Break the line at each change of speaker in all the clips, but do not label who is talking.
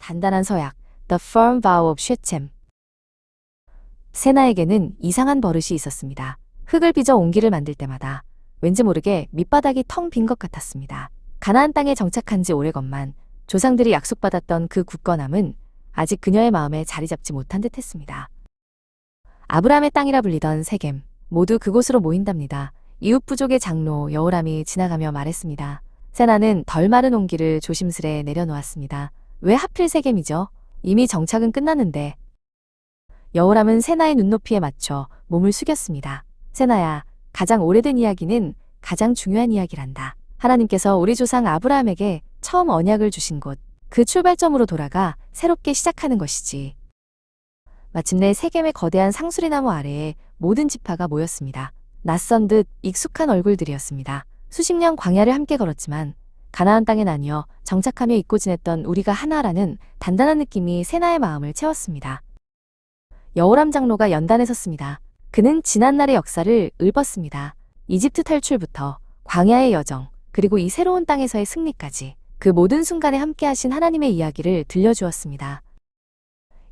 단단한 서약, The Firm Vow of Shechem. 세나에게는 이상한 버릇이 있었습니다. 흙을 빚어 옹기를 만들 때마다 왠지 모르게 밑바닥이 텅 빈 것 같았습니다. 가나안 땅에 정착한 지 오래건만 조상들이 약속받았던 그 굳건함은 아직 그녀의 마음에 자리 잡지 못한 듯 했습니다. 아브라함의 땅이라 불리던 세겜, 모두 그곳으로 모인답니다. 이웃 부족의 장로 여호람이 지나가며 말했습니다. 세나는 덜 마른 옹기를 조심스레 내려놓았습니다. 왜 하필 세겜이죠? 이미 정착은 끝났는데. 여호람은 세나의 눈높이에 맞춰 몸을 숙였습니다. 세나야, 가장 오래된 이야기는 가장 중요한 이야기란다. 하나님께서 우리 조상 아브라함에게 처음 언약을 주신 곳, 그 출발점으로 돌아가 새롭게 시작하는 것이지. 마침내 세겜의 거대한 상수리나무 아래에 모든 지파가 모였습니다. 낯선 듯 익숙한 얼굴들이었습니다. 수십 년 광야를 함께 걸었지만 가나안 땅에 나뉘어 정착하며 잊고 지냈던 우리가 하나라는 단단한 느낌이 세나의 마음을 채웠습니다. 여호람 장로가 연단에 섰습니다. 그는 지난날의 역사를 읊었습니다. 이집트 탈출부터 광야의 여정, 그리고 이 새로운 땅에서의 승리까지 그 모든 순간에 함께하신 하나님의 이야기를 들려주었습니다.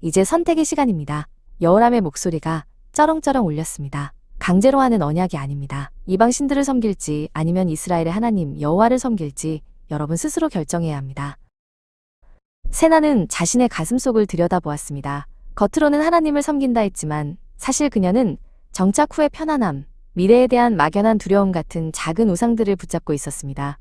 이제 선택의 시간입니다. 여호람의 목소리가 쩌렁쩌렁 울렸습니다. 강제로 하는 언약이 아닙니다. 이방 신들을 섬길지 아니면 이스라엘의 하나님 여호와를 섬길지 여러분 스스로 결정해야 합니다. 세나는 자신의 가슴속을 들여다보았습니다. 겉으로는 하나님을 섬긴다 했지만 사실 그녀는 정착 후의 편안함, 미래에 대한 막연한 두려움 같은 작은 우상들을 붙잡고 있었습니다.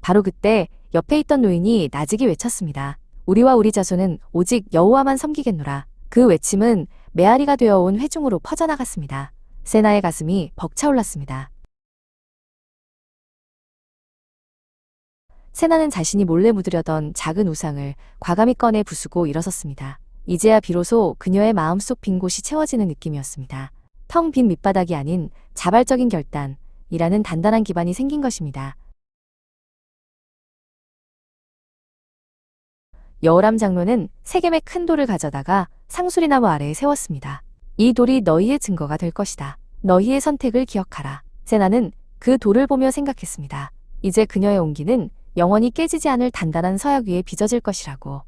바로 그때 옆에 있던 노인이 나직이 외쳤습니다. 우리와 우리 자손은 오직 여호와만 섬기겠노라. 그 외침은 메아리가 되어온 회중으로 퍼져나갔습니다. 세나의 가슴이 벅차올랐습니다. 세나는 자신이 몰래 묻으려던 작은 우상을 과감히 꺼내 부수고 일어섰습니다. 이제야 비로소 그녀의 마음속 빈 곳이 채워지는 느낌이었습니다. 텅 빈 밑바닥이 아닌 자발적인 결단이라는 단단한 기반이 생긴 것입니다. 여호람 장로는 세겜의 큰 돌을 가져다가 상수리나무 아래에 세웠습니다. 이 돌이 너희의 증거가 될 것이다. 너희의 선택을 기억하라. 세나는 그 돌을 보며 생각했습니다. 이제 그녀의 온기는 영원히 깨지지 않을 단단한 서약 위에 빚어질 것이라고.